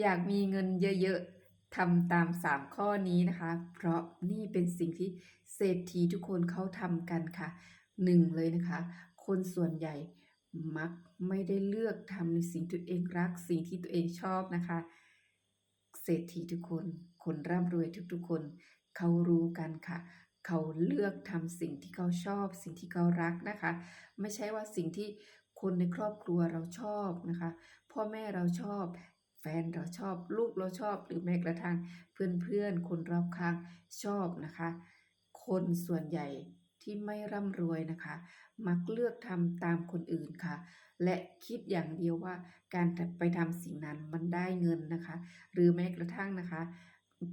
อยากมีเงินเยอะๆทำตาม 3 ข้อนี้นะคะ เพราะนี่เป็นสิ่งที่เศรษฐีทุกคนเขาทำกันค่ะ 1 เลยนะคะ คนส่วนใหญ่มักไม่ได้เลือกทำในสิ่งที่ตัวเองรัก สิ่งที่ตัวเองชอบนะคะ เศรษฐีทุกคน คนร่ำรวยทุกๆคนเขารู้กันค่ะเขาเลือกทำสิ่งที่เขาชอบ สิ่งที่เขารักนะคะ ไม่ใช่ว่าสิ่งที่คนในครอบครัวเราชอบนะคะ พ่อแม่เราชอบ แฟนเราชอบลูกเราชอบหรือแม้กระทั่งเพื่อนๆ คนรอบข้างชอบนะคะ คนส่วนใหญ่ที่ไม่ร่ำรวยนะคะ มักเลือกทำตามคนอื่นค่ะ และคิดอย่างเดียวว่าการไปทำสิ่งนั้นมันได้เงินนะคะ หรือแม้กระทั่งนะคะ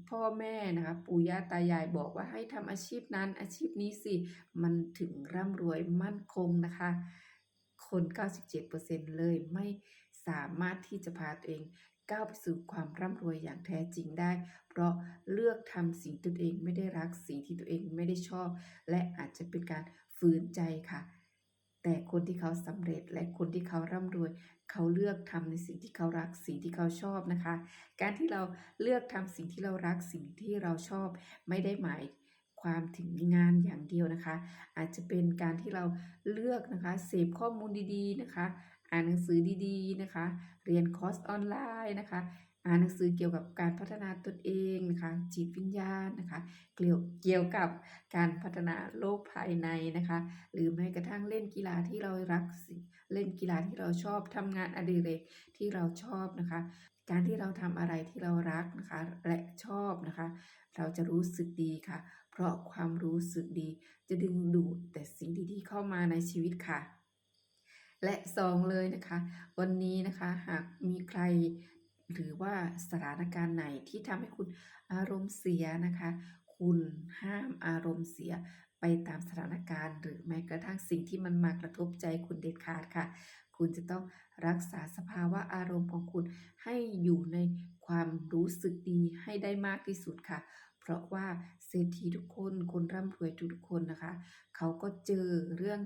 พ่อแม่นะคะปู่ย่าตายายบอกว่าให้ทำอาชีพนั้นอาชีพนี้สิ มันถึงร่ำรวยมั่นคงนะคะ คน 97%เลยไม่สามารถที่จะพาตัวเอง ก้าวไปสู่ความร่ำรวยอย่างแท้จริงได้ เพราะเลือกทำสิ่งตัวเองไม่ได้รักสิ่งที่ตัวเองไม่ได้ชอบ และอาจจะเป็นการฝืนใจค่ะ แต่คนที่เขาสำเร็จและคนที่เขาร่ำรวย เขาเลือกทำในสิ่งที่เขารักสิ่งที่เขาชอบนะคะ การที่เราเลือกทำสิ่งที่เรารักสิ่งที่เราชอบ ไม่ได้หมายความถึงงานอย่างเดียวนะคะ อาจจะเป็นการที่เราเลือกนะคะเสพข้อมูลดีๆนะคะ อ่านหนังสือดีๆนะคะ เรียนคอร์สออนไลน์นะคะ อ่านหนังสือเกี่ยวกับการพัฒนาตนเองนะคะ จิตวิญญาณนะคะ เกี่ยวเกี่ยวกับการพัฒนาโลกภายในนะคะ หรือแม้กระทั่งเล่นกีฬาที่เรารักเล่นกีฬาที่เราชอบทำงานอดิเรกที่เราชอบนะคะการที่เราทำอะไรที่เรารักนะคะและชอบนะคะ เราจะรู้สึกดีค่ะ เพราะความรู้สึกดี จะดึงดูดแต่สิ่งดีๆเข้ามาในชีวิตค่ะ และสองเลยนะคะ วันนี้นะคะหากมีใครหรือว่าสถานการณ์ไหนที่ทำให้คุณอารมณ์เสียนะคะ คุณห้ามอารมณ์เสียไปตามสถานการณ์ หรือแม้กระทั่งสิ่งที่มันมากระทบใจคุณเด็ดขาดค่ะ คุณจะต้องรักษาสภาวะอารมณ์ของคุณให้อยู่ในความรู้สึกดีให้ได้มากที่สุดค่ะ เพราะว่าเศรษฐีทุกคนคนร่ำรวยทุกคนนะคะ เขาก็เจอเรื่อง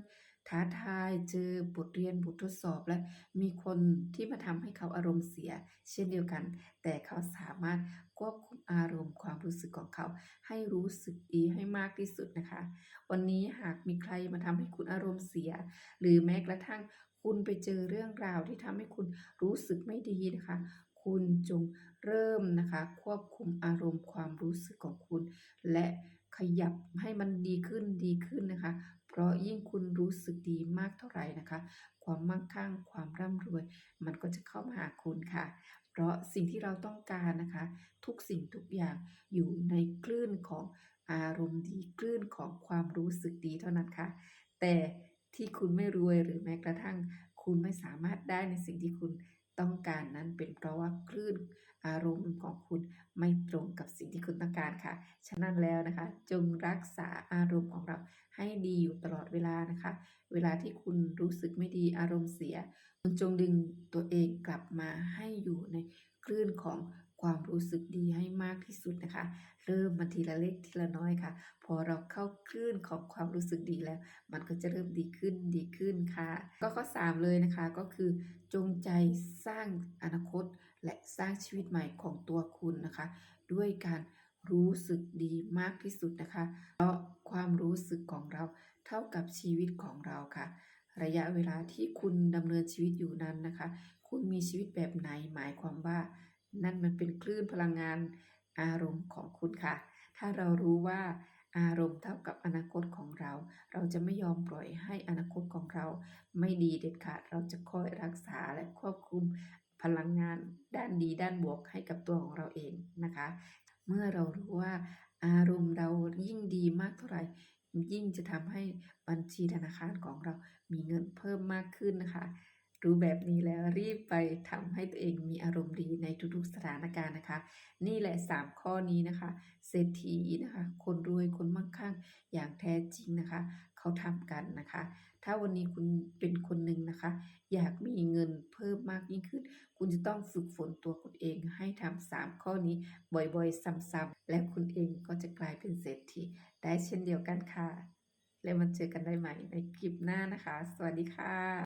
ท้าทายเจอบทเรียนบททดสอบและมีคนที่มาทำให้เขาอารมณ์เสีย เช่นเดียวกัน แต่เขาสามารถควบคุมอารมณ์ความรู้สึกของเขา ให้รู้สึกดีให้มากที่สุดนะคะ วันนี้หากมีใครมาทำให้คุณอารมณ์เสีย หรือแม้กระทั่งคุณไปเจอเรื่องราวที่ทำให้คุณรู้สึกไม่ดีนะคะคุณจงเริ่มนะคะ ควบคุมอารมณ์ความรู้สึกของคุณ และขยับให้มันดีขึ้นดีขึ้นนะคะ เพราะยิ่งคุณรู้สึกดีมากเท่าไหร่นะคะ ความมั่งคั่ง ความร่ำรวย มันก็จะเข้ามาหาคุณค่ะ เพราะสิ่งที่เราต้องการนะคะ ทุกสิ่งทุกอย่างอยู่ในคลื่นของอารมณ์ดีคลื่นของความรู้สึกดีเท่านั้นค่ะ แต่ที่คุณไม่รวยหรือแม้กระทั่ง คุณไม่สามารถได้ในสิ่งที่คุณ ต้องการนั้นเป็นเพราะว่าคลื่นอารมณ์ของคุณไม่ตรงกับสิ่งที่คุณต้องการค่ะ ฉะนั้นแล้วนะคะ จงรักษาอารมณ์ของเราให้ดีอยู่ตลอดเวลานะคะ เวลาที่คุณรู้สึกไม่ดีอารมณ์เสีย คุณจงดึงตัวเองกลับมาให้อยู่ในคลื่นของ ความรู้สึกดีให้มากที่สุดนะคะ เริ่มมาทีละเล็กทีละน้อยค่ะ พอเราเข้าคลื่นของความรู้สึกดีแล้ว มันก็จะเริ่มดีขึ้นดีขึ้นค่ะ ก็ข้อ3เลยนะคะก็คือ จงใจสร้างอนาคตและสร้างชีวิตใหม่ของตัวคุณนะคะ ด้วยการรู้สึกดีมากที่สุดนะคะ เพราะความรู้สึกของเราเท่ากับชีวิตของเราค่ะ ระยะเวลาที่คุณดำเนินชีวิตอยู่นั้นนะคะ คุณมีชีวิตแบบไหนหมายความว่า นั่นมันเป็นคลื่นพลังงานอารมณ์ของคุณค่ะ ถ้าเรารู้ว่าอารมณ์เท่ากับอนาคตของเรา เราจะไม่ยอมปล่อยให้อนาคตของเรา ไม่ดีเด็ดขาด เราจะคอยรักษาและควบคุมพลังงานด้านดีด้านบวกให้กับตัวของเราเองนะคะ เมื่อเรารู้ว่าอารมณ์เรายิ่งดีมากเท่าไหร่ ยิ่งจะทำให้บัญชีธนาคารของเรา มีเงินเพิ่มมากขึ้นนะคะ รู้แบบนี้แล้วรีบไปทำให้ตัวเองมีอารมณ์ดีในทุกๆสถานการณ์นะคะ นี่แหละ 3 ข้อนี้นะคะ เศรษฐีนะคะ คนรวยคนมั่งคั่งอย่างแท้จริงนะคะ เขาทำกันนะคะ ถ้าวันนี้คุณเป็นคนหนึ่งนะคะ อยากมีเงินเพิ่มมากยิ่งขึ้น คุณจะต้องฝึกฝนตัวคุณเองให้ทำ3ข้อนี้บ่อยๆ ซ้ำๆและคุณเองก็จะกลายเป็นเศรษฐีได้เช่นเดียวกันค่ะแล้วมาเจอกันได้ใหม่ในคลิปหน้านะคะ สวัสดีค่ะ